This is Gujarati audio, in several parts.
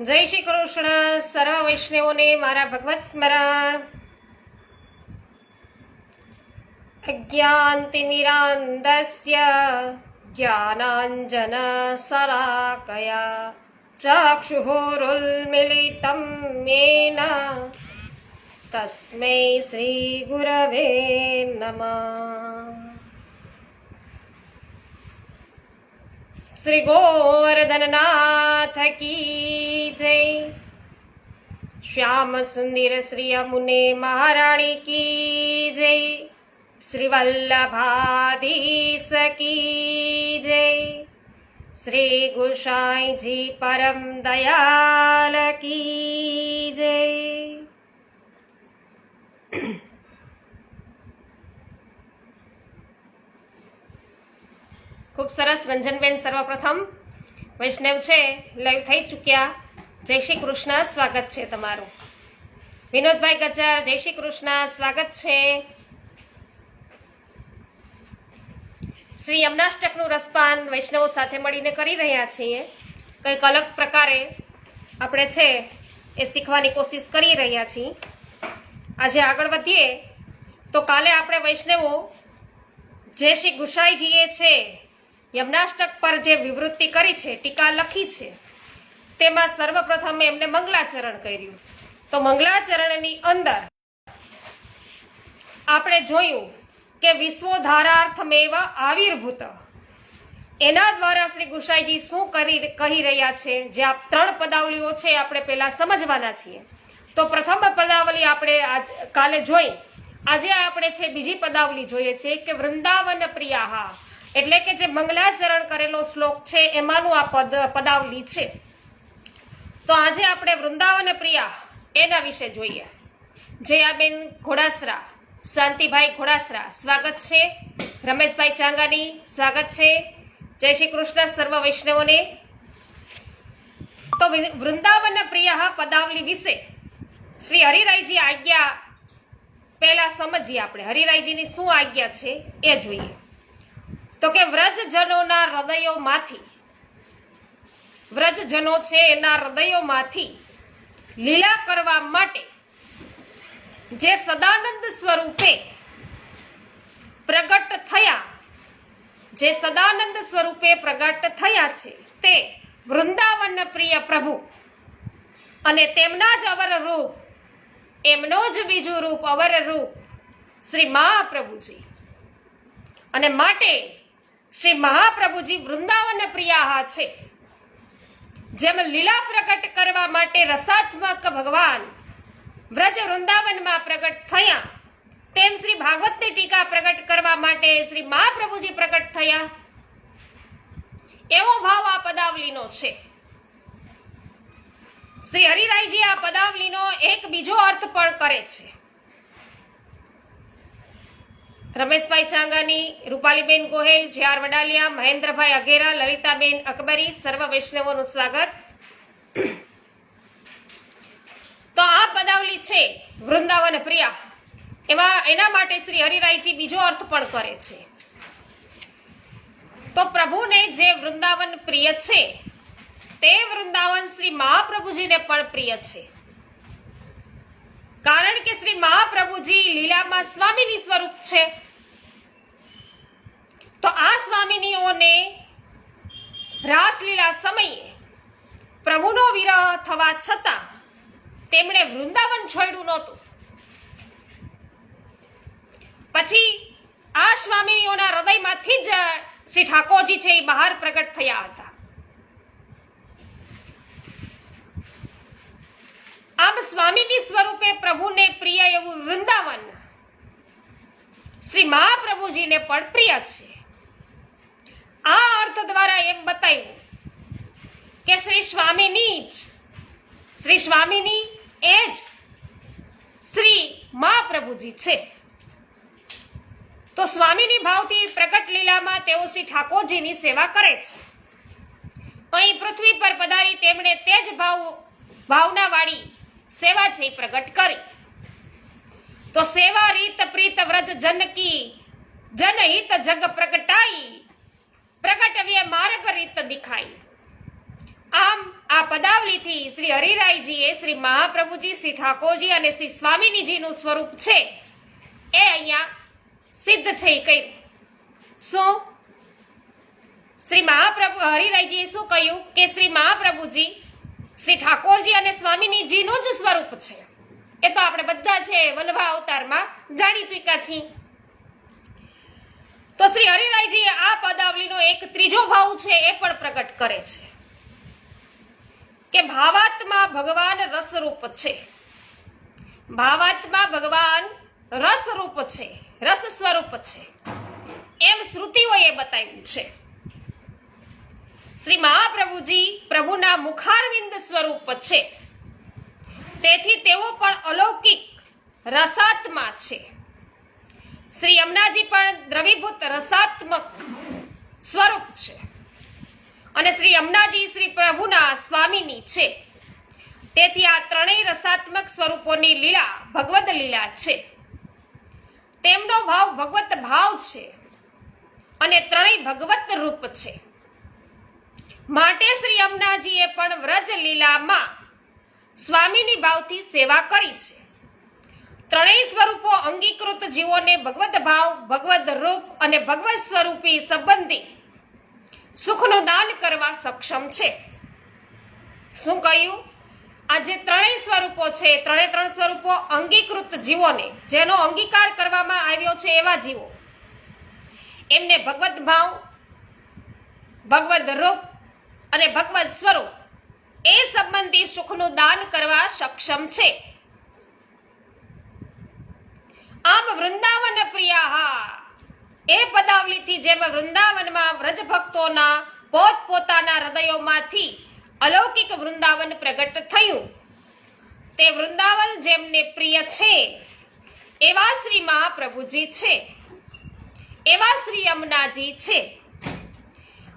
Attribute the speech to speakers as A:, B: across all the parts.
A: જય શ્રી કૃષ્ણ, સર્વ વૈષ્ણવોને મારા ભગવત સ્મરણ. અજ્ઞાનતિમિરાંદસ્ય જ્ઞાનાંજન સરાકયા ચક્ષુરુલ્મિલિતમ મેના. તસ્મૈ શ્રી ગુરવે નમઃ. શ્રી ગોવર્ધનનાથ કી જય. શ્યામ સુંદર શ્રી અમુને મહારાણી કી જય. શ્રી વલ્લભાધીશ કી જય. શ્રી ગુસાઈજી પરમ દયાલ કી જય. ખૂબ સરસ રંજનબેન સર્વપ્રથમ. વૈષ્ણવ છે લાઈવ થઈ ચૂક્યા. જય શ્રી કૃષ્ણ, સ્વાગત છે તમારું. વિનોદભાઈ ગજર જય શ્રી કૃષ્ણ, સ્વાગત છે. શ્રી યમનાષ્ટકનું રસપાન વૈષ્ણવો સાથે મળીને કરી રહ્યા છીએ. કંઈક અલગ પ્રકારે આપણે છે, એ શીખવાની કોશિશ કરી રહ્યા છીએ. આજે આગળ વધીએ, તો કાલે આપણે વૈષ્ણવો જે શ્રી ગુસાઈજીએ છે યમનાષ્ટક પર જે વિવૃત્તિ કરી છે, ટીકા લખી છે, તેમાં સર્વપ્રથમ એમને મંગલાચરણ કર્યું. તો મંગલાચરણની અંદર આપણે જોયું કે વિશ્વધારાર્થમેવ આવિર્ભૂત. એના દ્વારા શ્રી ગુસાઈજી શું કરી કહી રહ્યા છે? જે આ ત્રણ પદાવલીઓ છે, આપણે પહેલા સમજવાના છીએ. તો પ્રથમ પદાવલી આપણે આજ, કાલે જોઈ. આજે આપણે છે, બીજી પદાવલી જોઈએ છે કે વૃંદાવન પ્રિયાહા એટલે કે જે મંગલાચરણ કરેલો શ્લોક છે, એમાંનું આ પદ, પદાવલી છે. તો આજે આપણે વૃંદાવન પ્રિયા એના વિશે જોઈએ. જયાબેન ઘોડાસરા, શાંતિભાઈ ઘોડાસરા, સ્વાગત છે. રમેશભાઈ ચાંગાની, સ્વાગત છે. જય શ્રી કૃષ્ણ સર્વ વૈષ્ણવોને. તો વૃંદાવન પ્રિયા પદાવલી વિશે. શ્રી હરિરાયજી આજ્ઞા પહેલા સમજીએ આપણે. હરિરાયજીની શું આજ્ઞા છે એ જોઈએ. તો કે વ્રજજનોના હૃદયોમાંથી, વ્રજજનો છે એના હૃદયોમાંથી લીલા કરવા માટે જે સદાનંદ સ્વરૂપે પ્રગટ થયા, જે સદાનંદ સ્વરૂપે પ્રગટ થયા છે તે વૃંદાવન પ્રિય પ્રભુ. અને તેમના જ અવર રૂપ, એમનો જ બીજું રૂપ અવર રૂપ શ્રી મહાપ્રભુજી. અને માટે શ્રી મહાપ્રભુજી વૃંદાવન પ્રિયાહા છે. જેમ લીલા પ્રગટ કરવા માટે રસાત્મક ભગવાન વ્રજ વૃંદાવનમાં પ્રગટ થયા, તેમ શ્રી ભાગવતની ટીકા પ્રગટ કરવા માટે શ્રી મહાપ્રભુજી પ્રગટ થયા. એવો ભાવ આ પદાવલીનો છે. શ્રી હરિરાયજી આ પદાવલીનો એક બીજો અર્થ પણ કરે છે. રમેશભાઈ ચાંગાની રૂપાલીબેન ગોહેલ જે આર વડાલિયા, મહેન્દ્રભાઈ અઘેરા, લલિતાબેન અકબરી, સર્વ વૈષ્ણવોનું સ્વાગત. તો આ પદાવલી છે, વૃંદાવન પ્રિયા. એવા એના માટે શ્રી હરિરાયજી બીજો અર્થ પણ કરે છે. તો પ્રભુને જે વૃંદાવન પ્રિય છે, તે વૃંદાવન શ્રી મહાપ્રભુજીને પણ પ્રિય છે. કારણ કે શ્રી મહાપ્રભુજી લીલામાં સ્વામીની સ્વરૂપ છે. તો આ સ્વામીનીઓને રાસલીલા સમયે પ્રભુનો વિરહ થવા છતાં તેમણે વૃંદાવન છોડ્યું નહોતું. પછી આ સ્વામીઓના હૃદયમાંથી જ શ્રી ઠાકોરજી છે એ બહાર પ્રગટ થયા હતા. આમ સ્વામીની સ્વરૂપે પ્રભુને પ્રિય એવું વૃંદાવન શ્રી મહાપ્રભુજીને પણ પ્રિય છે. આ અર્થ દ્વારા એમ બતાવ્યું કે શ્રી સ્વામીની જ, શ્રી સ્વામીની એ જ શ્રી મહાપ્રભુજી છે. તો સ્વામીની ભાવથી પ્રગટ લીલામાં તેઓ શ્રી ઠાકોરજીની સેવા કરે છે. અહીં પૃથ્વી પર પધારી તેમણે તે જ ભાવ, ભાવનાવાળી સેવા છે એ પ્રગટ કરી. તો સેવા રીત પ્રીત વ્રજ જન કી જનહિત જગ પ્રગટાઈ, પ્રગટવ્ય માર્ગ રીત દિખાઈ. આમ આ પદાવલીથી શ્રી હરિરાયજી એ શ્રી મહાપ્રભુજી, શ્રી ઠાકોરજી અને શ્રી સ્વામિનીજીનું સ્વરૂપ છે એ અહીંયા સિદ્ધ છે એ કહ્યું શું? શ્રી મહાપ્રભુ હરિરાયજીએ શું કહ્યું કે શ્રી મહાપ્રભુજી શ્રી ઠાકોરજી અને સ્વામીનીજીનું જ સ્વરૂપ છે. એ તો આપણે બધા છે વલ્લભા અવતારમાં જાણી ચૂક્યા છીએ. તો શ્રી હરિરાયજી આ પદાવલીનો એક ત્રીજો ભાવ છે એ પણ પ્રગટ કરે છે. કે ભાવાત્મા ભગવાન રસરૂપ છે. ભાવાત્મા ભગવાન રસરૂપ છે, રસ સ્વરૂપ છે. એમ શ્રુતિઓએ બતાવ્યું છે. શ્રી મહાપ્રભુજી પ્રભુના મુખારવિંદ સ્વરૂપ છે. તેથી તેઓ પણ અલૌકિક રસાત્મા છે. શ્રી યમુનાજી પણ દ્રવીભૂત રસાત્મક સ્વરૂપ છે. અને શ્રી યમુનાજી શ્રી પ્રભુના સ્વામીની છે. તેથી આ ત્રણેય રસાત્મક સ્વરૂપોની લીલા ભગવદ લીલા છે. તેમનો ભાવ ભગવત ભાવ છે. અને ત્રણેય ભગવત રૂપ છે. માટે શ્રી યમુનાજીએ પણ વ્રજ લીલામાં સ્વામીની ભાવથી સેવા કરી છે. ત્રણેય સ્વરૂપો અંગીકૃત જીવોને ભગવદ ભાવ, ભગવદ રૂપ અને ભગવત સ્વરૂપી સંબંધી સુખનું દાન કરવા સક્ષમ છે. શું કહ્યું? આ જે ત્રણેય સ્વરૂપો છે, ત્રણે ત્રણ સ્વરૂપો અંગીકૃત જીવોને, જેનો અંગીકાર કરવામાં આવ્યો છે એવા જીવો. એમને ભગવત ભાવ, ભગવદ રૂપ અને ભગવત સ્વરૂપ એ સંબંધી સુખનું દાન કરવા સક્ષમ છે. આમ વૃંદાવન પ્રિયા એ પદાવલીથી જેમ વૃંદાવનમાં વ્રજ ભક્તોના પોતપોતાના હૃદયોમાંથી અલૌકિક વૃંદાવન પ્રગટ થયું. તે વૃંદાવન જેમને પ્રિય છે, એવા શ્રી મહાપ્રભુજી છે. એવા શ્રી યમુનાજી છે.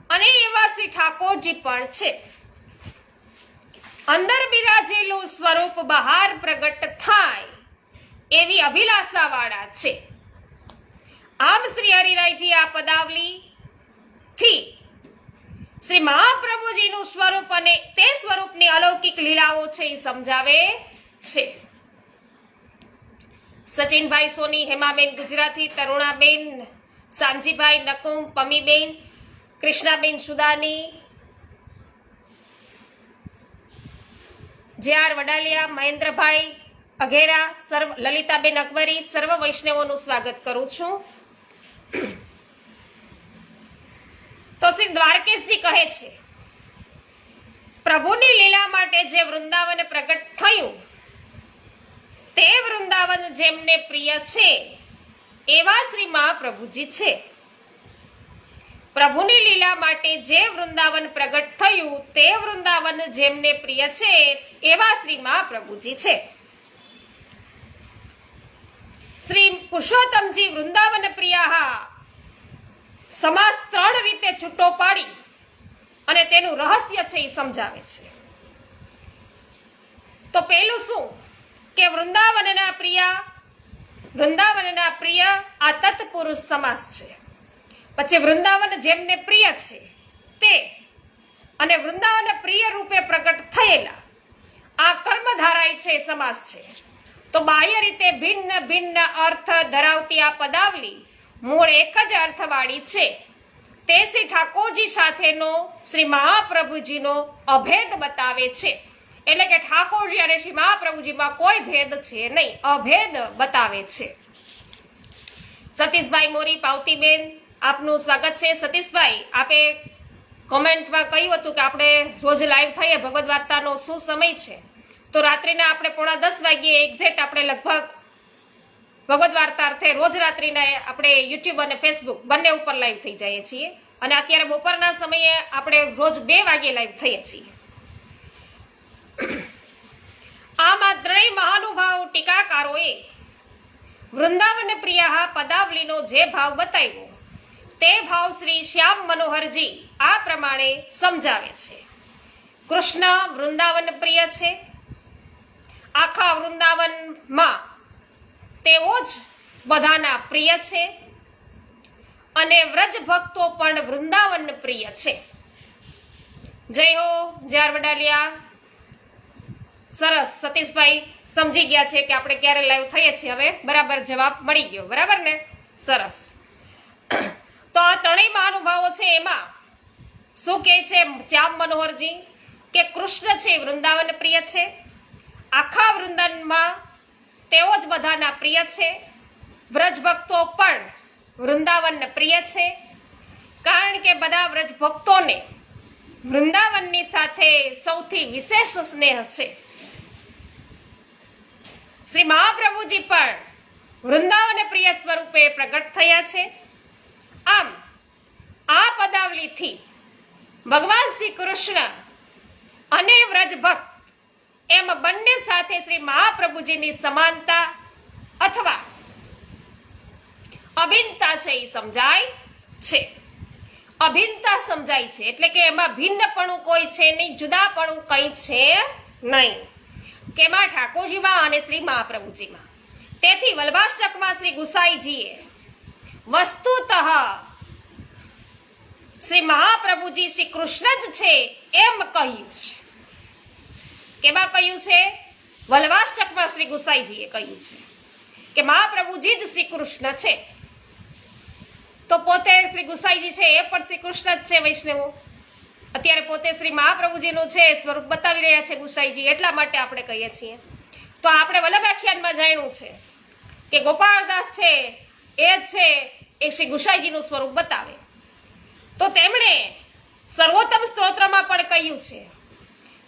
A: અને એવા શ્રી ઠાકોરજી પણ છે. અંદર બિરાજેલું સ્વરૂપ બહાર પ્રગટ થાય એવી અભિલાષા વાળા છે. આમ શ્રી હરિરાયજી આ પદાવલી થી શ્રી મહાપ્રભુજીનું સ્વરૂપ અને તે સ્વરૂપની અલૌકિક લીલાઓ છે એ સમજાવે છે. સચિનભાઈ સોની, હેમાબેન ગુજરાતી, તરુણાબેન સાંજીભાઈ નકુમ, પમીબેન કૃષ્ણાબેન સુદાની, જે આર વડાલિયા, મહેન્દ્રભાઈ અઘેરા, સર્વ, લલિતાબેન અકબરી, સર્વ વૈષ્ણવોનું સ્વાગત કરું છું. તો શ્રી દ્વારકેશજી કહે છે, પ્રભુની લીલા માટે જે વૃંદાવન પ્રગટ થયું, તે વૃંદાવન જેમને પ્રિય છે, એવા શ્રી મહાપ્રભુજી છે. પ્રભુની લીલા માટે જે વૃંદાવન પ્રગટ થયું, તે વૃંદાવન જેમને પ્રિય છે, એવા શ્રી મહાપ્રભુજી છે. શ્રી પુરુષોત્તમજી વૃંદાવન પ્રિયા સમાસ ત્રણ રીતે છૂટો પાડી અને તેનું રહસ્ય છે એ સમજાવે છે. તો પેલું શું? કે વૃંદાવનના પ્રિય વૃંદાવનના પ્રિય આ તત્પુરુષ સમાસ છે. પછી વૃંદાવન જેમને પ્રિય છે, તે અને વૃંદાવન પ્રિય રૂપે પ્રગટ થયેલા આ કર્મધારાય છે સમાસ છે. તો બાહ્ય રીતે ભિન્ન ભિન્ન અર્થ ધરાવતી આ પદાવલી મૂળ એક જ અર્થવાળી છે. તે શ્રી ઠાકોરજી સાથેનો, શ્રી મહાપ્રભુજીનો અભેદ બતાવે છે. એટલે કે ઠાકોરજી અને શ્રી મહાપ્રભુજીમાં કોઈ ભેદ છે નહીં, અભેદ બતાવે છે. સતીશભાઈ મોરી, પાવતીબેન આપનું સ્વાગત છે. સતીશભાઈ, આપે કોમેન્ટમાં કહ્યું હતું કે આપણે રોજ લાઈવ થઈએ, ભગવદ વાર્તાનો શું સમય છે? તો રાત્રિના આપણે પોણા દસ વાગ્યે એક્ઝેક્ટ આપણે લગભગ ભગવદ વાર્તા અર્થે રોજ રાત્રિના આપણે યુટ્યુબ અને ફેસબુક બંને ઉપર લાઈવ થઈ જઈએ છીએ. અને અત્યારે બપોરના સમયે આપણે રોજ બે વાગ્યે લાઈવ થઈએ છીએ. આમાં ત્રણેય મહાનુભાવ ટીકાકારોએ વૃંદાવન પ્રિયા પદાવલીનો જે ભાવ બતાવ્યો તે ભાવ શ્રી શ્યામ મનોહરજી આ પ્રમાણે સમજાવે છે. કૃષ્ણ વૃંદાવન પ્રિય છે. આખા વૃંદાવનમાં તેઓ જ બધાના પ્રિય છે. અને વ્રજ ભક્તો પણ વૃંદાવન પ્રિય છે. જય હો જ્યાર વડાલિયા. સરસ, સતીશભાઈ સમજી ગયા છે કે આપણે ક્યારે લાઈવ થઈએ છીએ હવે. બરાબર જવાબ મળી ગયો. બરાબર ને? સરસ. તો આ ત્રણેય મહાનુભાવો છે એમાં શું કહે છે શ્યામ મનોહરજી? કે કૃષ્ણ છે વૃંદાવન પ્રિય છે. આખા વૃંદાવનમાં તેઓ જ બધાના પ્રિય છે. વ્રજ ભક્તો પણ વૃંદાવન પ્રિય છે. કારણ કે બધા વ્રજ ભક્તોને વૃંદાવનની સાથે સૌથી વિશેષ સ્નેહ છે. શ્રી મહાપ્રભુજી પણ વૃંદાવન પ્રિય સ્વરૂપે પ્રગટ થયા છે. આમ, આ પદાવલીથી ભગવાન શ્રી કૃષ્ણ અને વ્રજ ભક્ત એમ બંને સાથે શ્રી મહાપ્રભુજીની સમાનતા અથવા અભિન્નતા છે એ સમજાય છે. અભિન્નતા સમજાય છે એટલે કે એમાં ભિન્નપણું કોઈ છે નહીં, જુદાપણું કંઈ છે નહીં. કેમાં ઠાકોરજીમાં અને શ્રી મહાપ્રભુજીમાં. તેથી વલ્ભાષ્ટકમાં શ્રી ગુસાઈજીએ વસ્તુતઃ. શ્રી મહાપ્રભુજી શ્રી કૃષ્ણ જ છે એમ કહ્યું છે. કેમાં કહ્યું છે? વલવાષ્ટકમાં શ્રી ગુસાઈજીએ કહ્યું છે કે મહાપ્રભુજી જ શ્રી કૃષ્ણ છે. તો પોતે શ્રી ગુસાઈજી છે એ પણ શ્રી કૃષ્ણ જ છે વૈષ્ણવો? અત્યારે પોતે શ્રી મહાપ્રભુજીનું છે સ્વરૂપ બતાવી રહ્યા છે ગુસાઈજી, એટલા માટે આપણે કહીએ છીએ. તો આપણે વલ્લભ આખ્યાનમાં જાણ્યું છે કે ગોપાળદાસ છે, એ છે એ શ્રી ગુસાઈજીનું સ્વરૂપ બતાવે. તો તેમણે સર્વોત્તમ સ્તોત્રમાં પણ કહ્યું છે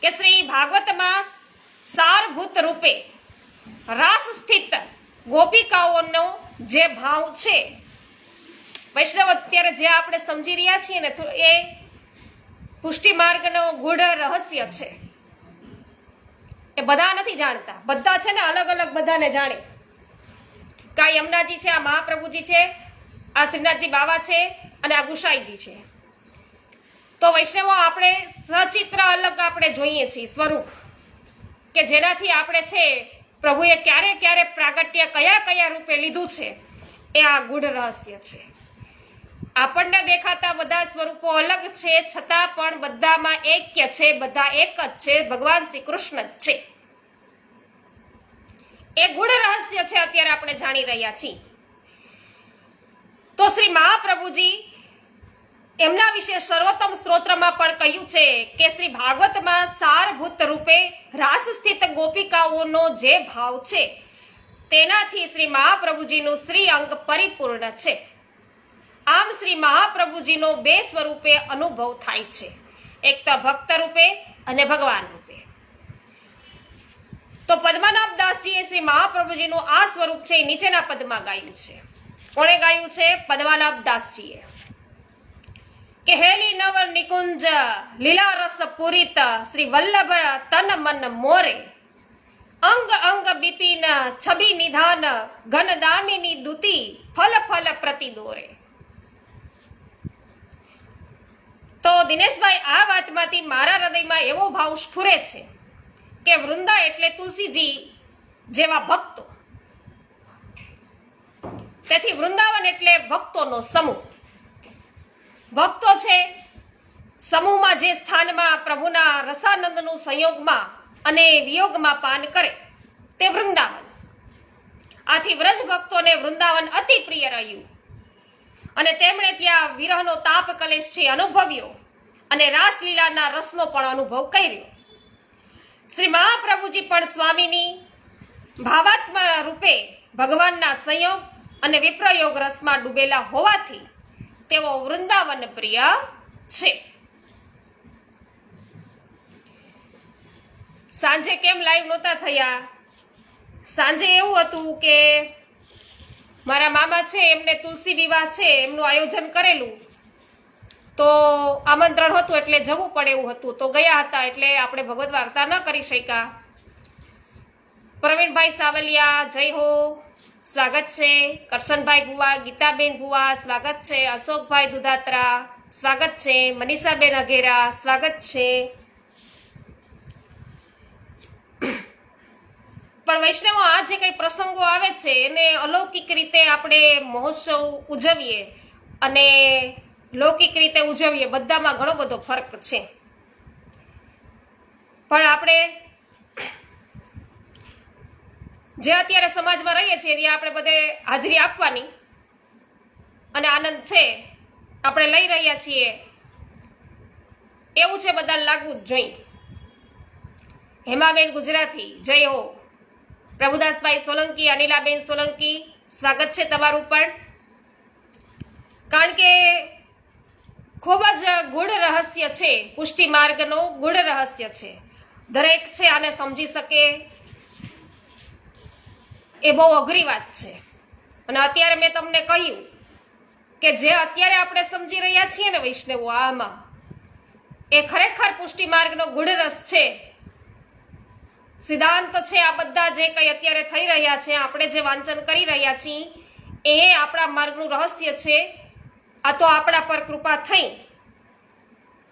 A: કે શ્રી ભાગવતમાં સારભૂત રૂપે રાસ સ્થિત ગોપિકાઓનો જે ભાવ છે, વૈષ્ણવ અત્યારે જે આપણે સમજી રહ્યા છીએ ને એ પુષ્ટિ માર્ગનો ગૂઢ રહસ્ય છે. એ બધા નથી જાણતા. બધા છે ને અલગ અલગ બધાને જાણે. કાંઈ યમુનાજી છે, આ મહાપ્રભુજી છે આ શ્રીનાથજી બાવા છે અને આ ગુસાઈજી છે. તો વૈષ્ણવો, આપણે સચિત્ર અલગ આપણે જોઈએ છીએ, સ્વરૂપ. કે જેનાથી આપણે છે, પ્રભુએ ક્યારે ક્યારે પ્રાગટ્ય કયા કયા રૂપે લીધું છે, એ આ ગૂઢ રહસ્ય છે. આપણને દેખાતા બધા સ્વરૂપો અલગ છે, છતાં પણ બધામાં એક્ય છે, બધા એક જ છે, ભગવાન શ્રી કૃષ્ણ જ છે. એ ગૂઢ રહસ્ય છે, અત્યારે આપણે જાણી રહ્યા છીએ. તો શ્રી મહાપ્રભુજી, એમના વિશે સર્વોત્તમ સ્ત્રોત્રમાં પણ કહ્યું છે કે શ્રી ભાગવતમાં સારભૂત રૂપે રાસ સ્થિત ગોપિકાઓનો જે ભાવ છે, તેનાથી શ્રી મહાપ્રભુજીનું શ્રી અંગ પરિપૂર્ણ છે. આમ શ્રી મહાપ્રભુજીનો બે સ્વરૂપે અનુભવ થાય છે. એક તો ભક્ત રૂપે અને ભગવાન રૂપે. તો પદ્મનાભ દાસજીએ શ્રી મહાપ્રભુજીનું આ સ્વરૂપ છે નીચેના પદમાં ગાયું છે. કોણે ગાયું છે? પદ્મનાભ દાસજીએ કે હેલી નવર નિકુંજ લીલા રસ પૂરિત શ્રી વલ્લભ તન મન મોરે. અંગ અંગ બિપિન છબી નિધાન ઘન દામિની દુતિ ફલ ફલ પ્રતિ દોરે. તો દિનેશભાઈ, આ વાતમાંથી મારા હૃદયમાં એવો ભાવ સ્ફુરે છે કે વૃંદા એટલે તુલસીજી જેવા ભક્તો તેથી વૃંદાવન એટલે ભક્તોનો સમૂહ. ભક્તો છે, સમૂહમાં જે સ્થાનમાં પ્રભુના રસાનંદનું સંયોગમાં અને વિયોગમાં પાન કરે, તે વૃંદાવન. આથી વ્રજ ભક્તોને વૃંદાવન અતિ પ્રિય રહ્યું. અને તેમણે ત્યાં વિરહનો તાપ કલેશ છે અનુભવ્યો અને રાસલીલાના રસનો પણ અનુભવ કર્યો. શ્રી મહાપ્રભુજી પણ સ્વામીની ભાવાત્મા રૂપે ભગવાનના સંયોગ અને વિપ્રયોગ રસમાં ડૂબેલા હોવાથી તેઓ વૃંદાવન પ્રિય છે. સાંજે કેમ લાઈવ નહોતા થયા? સાંજે એવું હતું કે મારા મામા છે, એમને તુલસી વિવાહ છે, એમનું આયોજન કરેલું. તો આમંત્રણ હતું એટલે જવું પડે એવું હતું. તો ગયા હતા એટલે આપણે ભગવત વાર્તા ન કરી શક્યા. પ્રવીણભાઈ સાવલિયા, જય હો. સ્વાગત છે કરશનભાઈ ભુવા, ગીતાબેન ભુવા, સ્વાગત છે અશોકભાઈ દુધાત્રા, સ્વાગત છે મનીષાબેન અઘેરા, સ્વાગત છે. પણ વૈષ્ણવો, આ જે કંઈ પ્રસંગો આવે છે, એને અલૌકિક રીતે આપણે મહોત્સવ ઉજવીએ અને લૌકિક રીતે ઉજવીએ, બધામાં ઘણો બધો ફરક છે. પણ આપણે જે અત્યારે સમાજમાં રહીએ છીએ ત્યાં આપણે બધે હાજરી આપવાની. અને આનંદ છે. આપણે લઈ રહ્યા છીએ. એવું છે બધાને લાગવું જ જોઈએ. હેમાબેન ગુજરાતી, જય હો. પ્રભુદાસભાઈ સોલંકી, અનિલાબેન સોલંકી, સ્વાગત છે તમારું પણ. કારણ કે ખૂબ જ ગુઢ રહસ્ય છે પુષ્ટિ માર્ગનો ગુઢ રહસ્ય છે. દરેક છે આને સમજી શકે. એ બહુ અઘરી વાત છે. અને અત્યારે મેં તમને કહ્યું કે જે અત્યારે આપણે સમજી રહ્યા છીએ ને વૈષ્ણવો આમાં, એ ખરેખર પુષ્ટિ માર્ગનો ગુઢ રસ છે. સિદ્ધાંત છે આ બધા જે કંઈ અત્યારે થઈ રહ્યા છે, આપણે જે વાંચન કરી રહ્યા છીએ, એ આપણા માર્ગનું રહસ્ય છે, આ તો આપણા પર કૃપા થઈ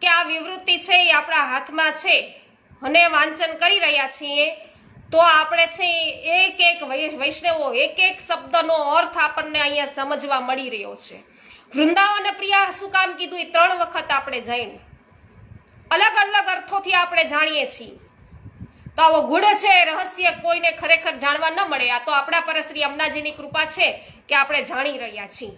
A: કે આ વિવૃત્તિ છે એ આપણા હાથમાં છે. અને વાંચન કરી રહ્યા છીએ તો આપણે છે એક એક વૈષ્ણવો એક એક શબ્દનો અર્થ આપણને અહીંયા સમજવા મળી રહ્યો છે. વૃંદાવન પ્રિયા શું કામ કીધું? એ ત્રણ વખત આપણે જઈને અલગ અલગ અર્થોથી આપણે જાણીએ છીએ. તો આવો ગુઢ છે, રહસ્ય કોઈને ખરેખર જાણવા ન મળે. આ તો આપણા પર શ્રી અમનાજીની કૃપા છે કે આપણે જાણી રહ્યા છીએ.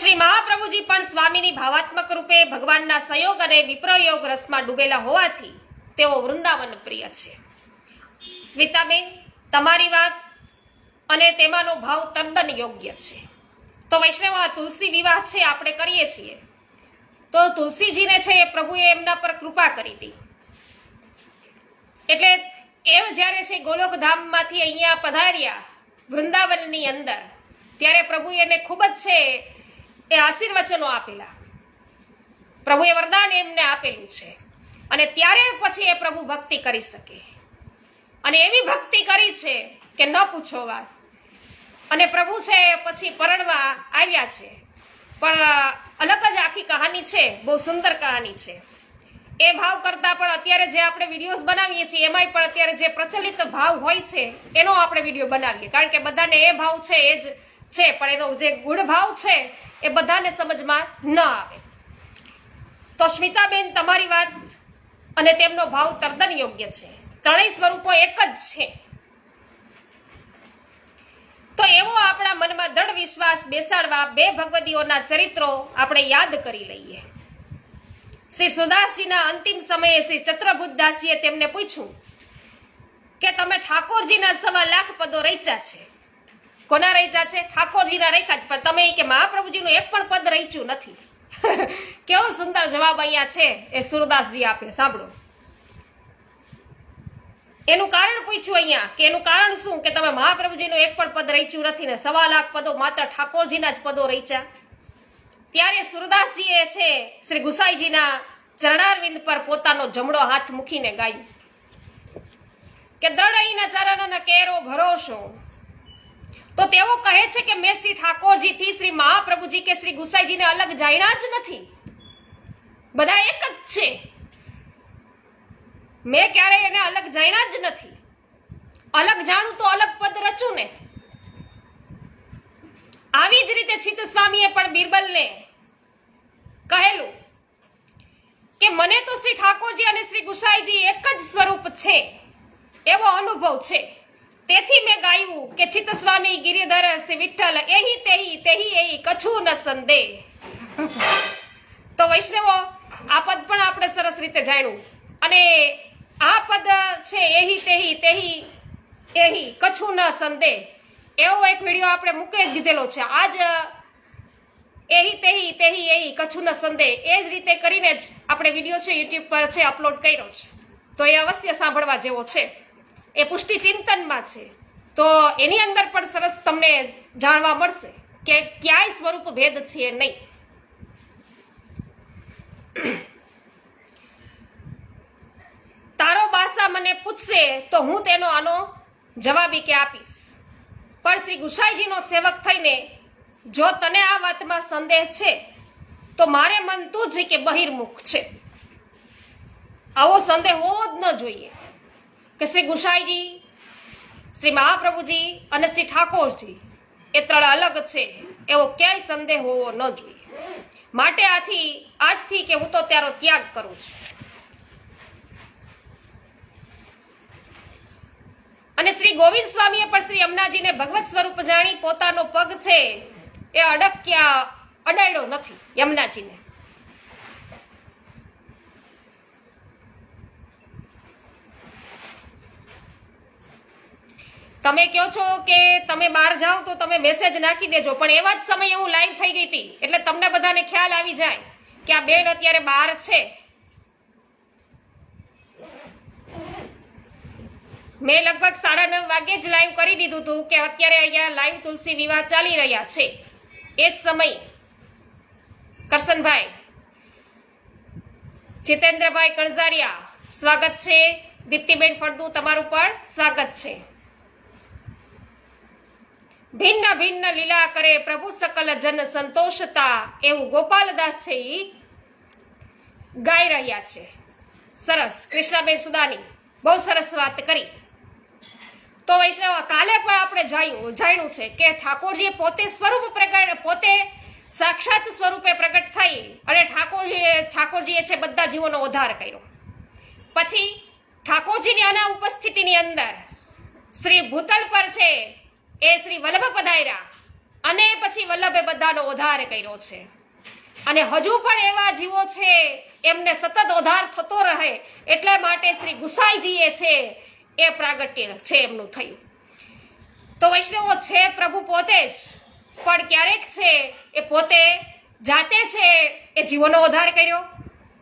A: શ્રી મહાપ્રભુજી પણ સ્વામીની ભાવાત્મક રૂપે ભગવાનના સંયોગ અને વિપ્રયોગ રસમાં ડૂબેલા હોવાથી તેઓ વૃંદાવન પ્રિય છે. સ્મિતાબેન, તમારી વાત અને તેમાંનો ભાવ તદ્દન યોગ્ય છે. તો વૈષ્ણવ આ તુલસી વિવાહ છે, આપણે કરીએ છીએ. તો તુલસીજીને છે એ પ્રભુએ એમના પર કૃપા કરી હતી એટલે એમ જ્યારે છે ગોલોકધામમાંથી અહીંયા પધાર્યા વૃંદાવનની અંદર, ત્યારે પ્રભુએ એને ખૂબ જ છે એ આશીર્વચનો આપેલા. પ્રભુએ વરદાન એમને આપેલું છે. અને ત્યારે પછી એ પ્રભુ ભક્તિ કરી શકે. અને એવી ભક્તિ કરી છે કે ન પૂછો વાત. અને પ્રભુ છે પછી પરણવા આવ્યા છે. પણ અલગ જ આખી કહાની છે, બહુ સુંદર કહાની છે. એ ભાવ કરતા પણ અત્યારે જે આપણે વિડીયોઝ બનાવીએ છીએ, એમાંય પણ અત્યારે જે પ્રચલિત ભાવ હોય છે, એનો આપણે વીડિયો બનાવીએ. કારણ કે બધાને એ ભાવ છે, એ જ છે, પણ એનો જે ગુણ ભાવ છે, એ બધાને સમજમાં ન આવે. તો સ્મિતાબેન, તમારી વાત અને તેમનો ભાવ તદ્દન યોગ્ય છે. ત્રણેય સ્વરૂપો એક જ છે. તો એવો આપણા મનમાં દૃઢ વિશ્વાસ બેસાડવા બે ભગવદીઓના ચરિત્રો આપણે યાદ કરી લઈએ. શ્રી સુદાસજીના અંતિમ સમયે શ્રી ચત્રબુદ્ધદાસીએ તેમને પૂછ્યું કે તમે ઠાકોરજીના સવા લાખ પદો રચ્યા છે. કોના રચ્યા છે? ઠાકોરજીના રાખ્યા જ. પણ તમે કે મહાપ્રભુજીનું એક પણ પદ રચ્યું નથી. કેવો સુંદર જવાબ અહીંયા છે એ સુરદાસજી આપે. સાંભળો. એનું કારણ પૂછ્યું અહીંયા કે એનું કારણ શું? કે તમે મહાપ્રભુજીનું એક પણ પદ રચ્યું નથી ને સવા લાખ પદો માત્ર ઠાકોરજીના જ પદો રચ્યા ત્યારે સુરદાસજીએ છે શ્રી ગુસાઈજીના ચરણારવિંદ પર પોતાનો જમણો હાથ મૂકીને ગાયું. કે દ્રઢઈના ચરણના કેરો ભરોસો તો તેઓ કહે છે કે મેં શ્રી ઠાકોરજીથી, શ્રી મહાપ્રભુજી કે શ્રી ગુસાઈજીને અલગ જાણ્યા જ નથી. બધા એક જ છે. મેં ક્યારેય એને અલગ જાણ્યા જ નથી. અલગ જાણું તો અલગ પદ રચું ને. આવી જ રીતે ચિત્ત સ્વામીએ પણ બિરબલને કહેલું કે મને તો શ્રી ઠાકોરજી અને શ્રી ગુસાઈજી એક જ સ્વરૂપ છે. એવો અનુભવ છે. તેથી મેં ગાયું કે ચિત્ત સ્વામી ગિરિધર વિઠ્ઠલ, એહી તેહી તેહી એહી, કછું ન સંદેહ. તો વૈષ્ણવો, આ પદ પણ આપણે સરસ રીતે જાણ્યું. અને આ પદ છે એહી, તેહી તેહી, એહી, કછું ન સંદેહ. એવો એક વીડિયો આપણે મૂકી દીધેલો છે. આજ, એહી, તેહી તેહી, એહી, કછું ન સંદેહ. એ જ રીતે કરીને જ આપણે વીડિયો છે, યુટ્યુબ પર છે, અપલોડ કર્યો છે. તો એ અવશ્ય સાંભળવા જેવો છે. એ પુષ્ટિ ચિંતનમાં છે. તો એની અંદર પણ સરસ તમને જાણવા મળશે કે ક્યાંય સ્વરૂપ ભેદ છે નહીં. તારો બાસા મને પૂછશે તો હું તેનો આનો જવાબી કે આપીશ. પણ શ્રી ગુસાઈજીનો સેવક થઈને જો તને આ વાતમાં સંદેહ છે, તો મારે મનતું જ કે બહિર્મુખ છે. આવો સંદેહ હોવો જ ન જોઈએ. કે શ્રી ગુસાઈજી, શ્રી મહાપ્રભુજી અને શ્રી ઠાકોરજી એ ત્રણ અલગ છે, એવો ક્યાંય સંદેહ હોવો ન જોઈએ. માટે આથી, આજથી કે હું તો ત્યારો ત્યાગ કરું છું. અને શ્રી ગોવિંદ સ્વામીએ પણ શ્રી અમનાજીને ભગવત સ્વરૂપ જાણી પોતાનો પગ છે, એ અડક્યા, અડાયડો નથી, યમુનાજીને. તમે કહો છો કે તમે બહાર જાઓ તો તમે મેસેજ નાખી દેજો. પણ એવા જ સમયે હું લાઈવ થઈ ગઈ હતી. એટલે તમને બધાને ખ્યાલ આવી જાય કે આ બેન અત્યારે બહાર છે. મેં લગભગ સાડા નવ વાગે જ લાઈવ કરી દીધું હતું કે અત્યારે અહીંયા લાઈવ તુલસી વિવાહ ચાલી રહ્યા છે. એ જ સમય કરશનભાઈ જીતેન્દ્રભાઈ કણઝારિયા, સ્વાગત છે. દીપ્તિબેન ફળદુ, તમારું પણ સ્વાગત છે. ભિન્ન ભિન્ન લીલા કરે પ્રભુ સકલ જન સંતોષતા એવું ગોપાલદાસ છે એ ગાઈ રહ્યા છે. સરસ, કૃષ્ણાબેન સુદાની, બહુ સરસ વાત કરી. તો વૈષ્ણવ, કાલે પણ આપણે જાણ્યું જાણ્યું છે કે ઠાકોરજીએ પોતે સ્વરૂપ પ્રગટ, પોતે સાક્ષાત સ્વરૂપે પ્રગટ થઈ અને ઠાકોરજીએ ઠાકોરજીએ છે બધા જીવોનો ઉદ્ધાર કર્યો. પછી ઠાકોરજીની આના ઉપસ્થિતિની અંદર શ્રી ભૂતલ પર છે એ શ્રી વલ્લભ પધાર્યા. અને પછી વલ્લભે બધાનો ઉદ્ધાર કર્યો છે. અને હજુ પણ એવા જીવો છે, એમને સતત ઉદ્ધાર થતો રહે એટલે માટે શ્રી ગુસાઈજીએ છે, એ પ્રાગટ્ય છે એમનું થયું. તો વૈષ્ણવો છે પ્રભુ પોતે જ, પણ ક્યારેક છે એ પોતે જાતે છે એ જીવોનો ઉધાર કર્યો.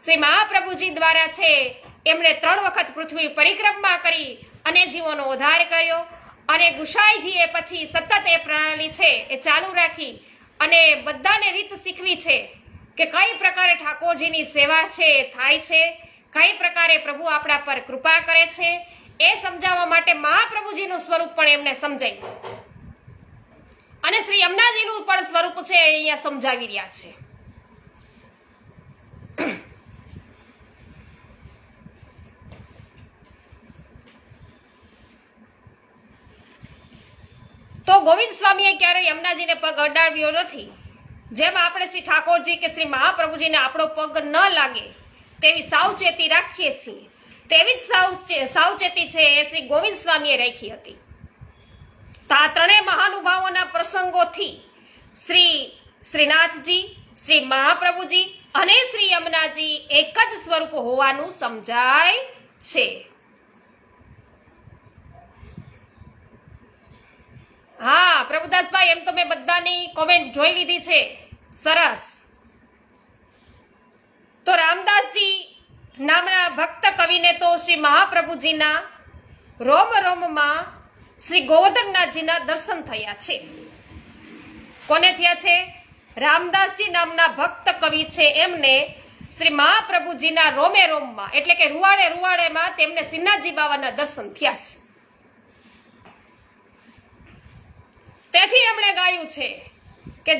A: શ્રી મહાપ્રભુજી દ્વારા છે, એમણે ત્રણ વખત પૃથ્વી પરિક્રમા કરી અને જીવોનો ઉધાર કર્યો. અને ગુસાઈજીએ પછી સતત એ પ્રણાલી છે, એ ચાલુ રાખી અને બધાને રીત શીખવી છે કે કઈ પ્રકારે ઠાકોરજીની સેવા છે, એ થાય છે, કઈ પ્રકારે પ્રભુ આપણા પર કૃપા કરે છે, એ સમજાવવા માટે મહાપ્રભુજીનું સ્વરૂપ પણ એમને સમજાયું. અને શ્રી અમનાજીનું પણ સ્વરૂપ છે, એ અહીંયા સમજાવી રહ્યા છે. તો ગોવિંદ સ્વામીએ ક્યારેય યમુનાજીને પગ અડાડ્યો નથી. જેમ આપણે શ્રી ઠાકોરજી કે શ્રી મહાપ્રભુજીને આપણો પગ ન લાગે, તેવી સાવચેતી રાખીએ છીએ. તેવી જ સાવચે, સાવચેતી છે એ શ્રી ગોવિંદ સ્વામીએ રાખી હતી. તો આ ત્રણેય મહાનુભાવોના પ્રસંગોથી શ્રી શ્રીનાથજી, શ્રી મહાપ્રભુજી અને શ્રી યમુનાજી એક જ સ્વરૂપ હોવાનું સમજાય છે. હા, પ્રભુદાસભાઈ, એમ તો મેં બધાની કોમેન્ટ જોઈ લીધી છે. સરસ. તો રામદાસજી નામના ભક્ત કવિને તો શ્રી મહાપ્રભુજીના રોમ રોમમાં શ્રી ગોવર્ધનનાથજીના દર્શન થયા છે. કોને થયા છે? રામદાસજી નામના ભક્ત કવિ છે એમને શ્રી મહાપ્રભુજીના રોમે રોમમાં, એટલે કે રૂવાડે રૂવાડેમાં તેમને સિન્હાજી બાવાના દર્શન થયા છે. તેથી એમણે ગાયું છે કે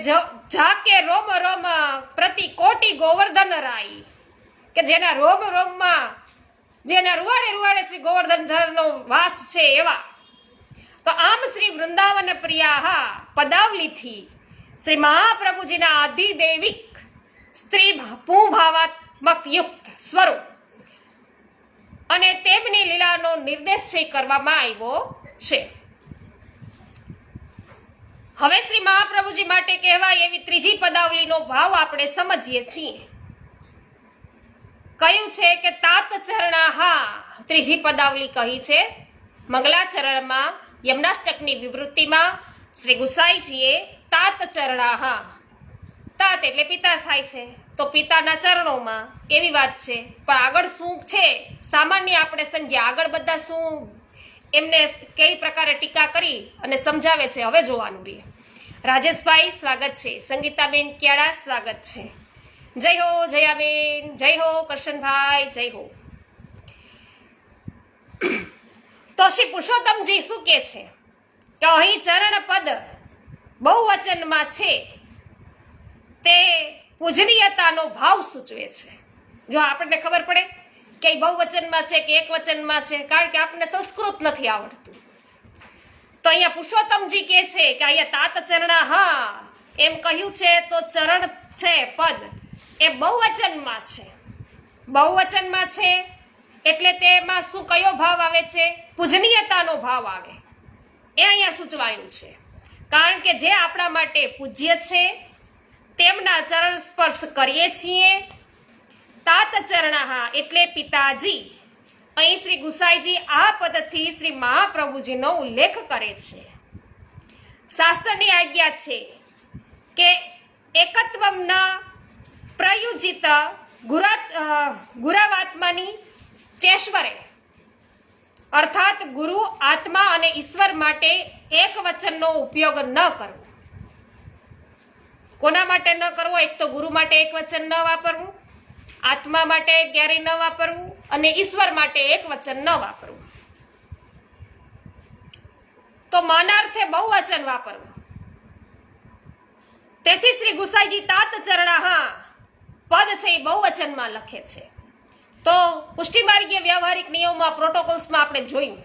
A: જાકે રોમ રોમ પ્રતિ કોટી ગોવર્ધન રાઈ. કે જેના રોમ રોમમાં જેના રૂવાડે રૂવાડે શ્રી ગોવર્ધનધરનો વાસ છે એવા. તો આમ શ્રી વૃંદાવન પ્રિયા પદાવલીથી શ્રી મહાપ્રભુજીના આધિદેવિક સ્ત્રી પુભાવાત્મક યુક્ત સ્વરૂપ. અને તેમની લીલાનો નિર્દેશ કરવામાં આવ્યો છે. હવે શ્રી મહાપ્રભુજી માટે કહેવાય એવી ત્રીજી પદાવલીનો ભાવ આપણે સમજીએ છીએ. કયું છે કે તાત ચરણા હા ત્રીજી પદાવલી કહી છે. મંગલાચરણમાં, યમનાષ્ટકની વિવૃત્તિમાં શ્રી ગુસાઈજીએ તાત ચરણાહા તાત એટલે પિતા થાય છે. તો પિતાના ચરણોમાં એવી વાત છે. પણ આગળ શું છે? સામાન્ય આપણે સમજીએ. આગળ બધા શું એમને કઈ પ્રકારે ટીકા કરી અને સમજાવે છે, હવે જોવાનું રહે રાજેશભાઈ, સ્વાગત છે. સંગીતાબેન ક્યાડા, સ્વાગત છે. જય હો, જયાબેન. જય હો, કરશનભાઈ. જય હો. તો શ્રી પુરુષોત્તમજી શું કે છે? કે અહીં ચરણ પદ બહુવચનમાં છે. તે પૂજનીયતાનો ભાવ સૂચવે છે. જો આપણને ખબર પડે કે બહુવચનમાં છે કે એક વચનમાં છે? કારણ કે આપણને સંસ્કૃત નથી આવડતું. તો અહીંયા પુરુષોત્તમજી કે છે કે અહીંયા તાત ચરણા હા, એમ કહ્યું છે તો ચરણ છે, પદ. એ બહુવચનમાં છે. બહુવચનમાં છે એટલે તેમાં શું કયો ભાવ આવે છે? પૂજનીયતાનો ભાવ આવે. એ અહીંયા સૂચવાયું છે. કારણ કે જે આપણા માટે પૂજ્ય છે, તેમના ચરણ સ્પર્શ કરીએ છીએ તાત ચરણાહા એટલે પિતાજી. અહીં શ્રી ગુસાઈજી આ પદથી શ્રી મહાપ્રભુજીનો ઉલ્લેખ કરે છે. શાસ્ત્રની આજ્ઞા છે કે એકત્વમના પ્રયુજિત ગુરા ગુરાવાત્માની ચેશ્વરે, અર્થાત ગુરુ, આત્મા અને ઈશ્વર માટે એક વચનનો ઉપયોગ ન કરવો. કોના માટે ન કરવો? એક તો ગુરુ માટે એક વચન ન વાપરવું. આત્મા માટે ક્યારેય ન વાપરવું અને ઈશ્વર માટે એક વચન ન વાપરવું. તો માનાર્થે બહુવચન વાપરવું. તેથી શ્રી ગુસાઈજી તાત ચરણા હા, પદ છે એ બહુ વચનમાં લખે છે. તો પુષ્ટિમાર્ગીય વ્યવહારિક નિયમમાં, પ્રોટોકોલ્સમાં આપણે જોયું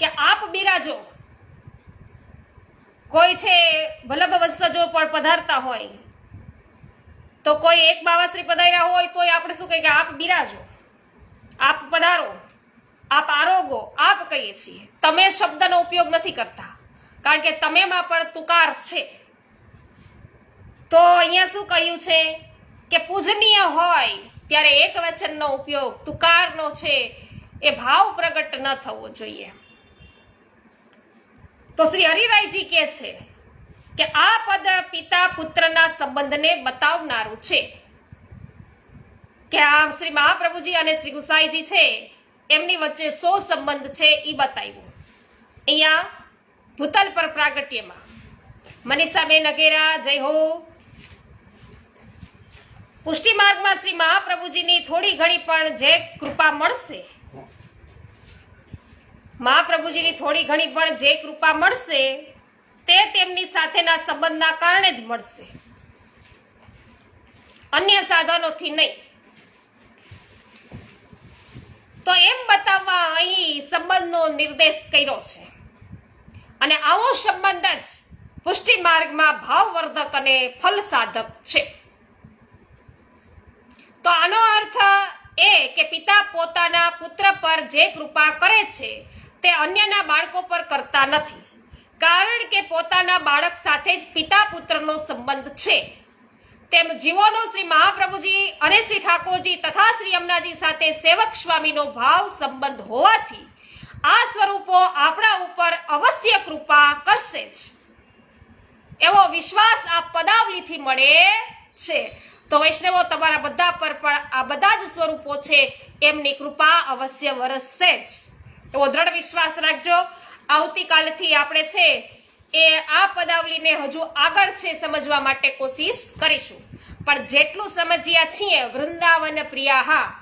A: કે આપ બિરાજો. કોઈ છે વલ્લભ વત્સજો પણ પધારતા હોય તો કોઈ એક બાવાશ્રી પધાર્યા હોય તોય આપણે શું કહીએ કે આપ બિરાજો. આપ પધારો. આપ આરોગો. આપ કહીએ છીએ. તમે શબ્દનો ઉપયોગ નથી કરતા. કારણ કે તમેમાં પણ તુકાર છે. તો અહીંયા શું કહ્યું છે? કે પૂજનીય હોય ત્યારે એક વચનનો ઉપયોગ તુકારનો છે એ ભાવ પ્રગટ ન થવો જોઈએ. તો શ્રી હરિરાયજી કે છે કે આ પદ પિતા પુત્રના સંબંધને બતાવનારું છે. કે આ શ્રી મહાપ્રભુજી અને શ્રી ગુસાઈજી છે, એમની વચ્ચે સો સંબંધ છે એ બતાવ્યું. અહીંયા ભૂતલ પર પ્રાગટ્યમાં. મનીષાબેન અગેરા જય હો. પુષ્ટિ માર્ગમાં શ્રી મહાપ્રભુજીની થોડી ઘણી પણ જે કૃપા મળશે, મહાપ્રભુજીની થોડી ઘણી પણ જે કૃપા મળશે તે તેમની સાથેના સંબંધના કારણે જ મળશે. અન્ય સાધનોથી નહીં. તો એમ બતાવવા અહીં સંબંધનો નિર્દેશ કર્યો છે. અને આવો સંબંધ જ પુષ્ટિ માર્ગમાં ભાવવર્ધક અને ફલ સાધક છે. તો આનો અર્થ એ કે પિતા પોતાના પુત્ર પર જે કૃપા કરે છે, તે અન્યના બાળકો પર કરતા નથી. કારણ કે પોતાના બાળક સાથે જ પિતા પુત્રનો સંબંધ છે. તેમ જીવોનો શ્રી મહાપ્રભુજી અને શ્રી ઠાકોરજી તથા શ્રી અમનાજી સાથે સેવક સ્વામીનો ભાવ સંબંધ હોવાથી આ સ્વરૂપો આપણા ઉપર અવશ્ય કૃપા કરશે જ. એવો વિશ્વાસ આ પદાવલીથી મળે છે. તો વૈષ્ણવો, તમારા બધા પર પણ આ બધા જ સ્વરૂપો છે, એમની કૃપા અવશ્ય વરસશે જ. એવો દ્રઢ વિશ્વાસ રાખજો. આવતીકાલથી આપણે છે એ આ પદાવલીને હજુ આગળ છે સમજવા માટે કોશિશ કરીશું. પણ જેટલું સમજ્યા છીએ વૃંદાવન પ્રિયાહા,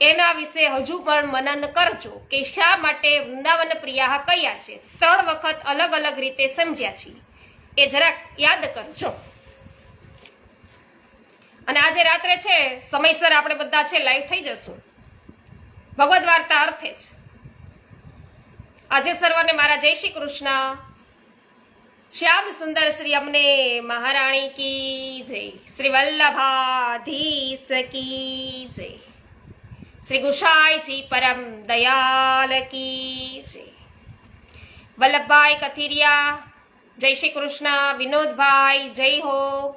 A: એના વિશે હજુ પણ મનન કરજો કે શા માટે વૃંદાવન પ્રિયાહા કયા છે. ત્રણ વખત અલગ અલગ રીતે સમજ્યા છીએ. એ જરાક યાદ કરજો. અને આજે રાત્રે છે, સમયસર આપણે બધા છે લાઈવ થઈ જશું. ભગવદ વાર્તા અર્થે જ. આજે સર્વને મારા જય શ્રી કૃષ્ણ. શ્યામ સુંદર શ્રી અમને મહારાણી કી જય. શ્રી વલ્લભાધીશ કી જય. શ્રી ગુસાઈજી પરમ દયાલ કી જય. વલ્લભભાઈ કથિરિયા, જય શ્રી કૃષ્ણ. વિનોદભાઈ, જય હો.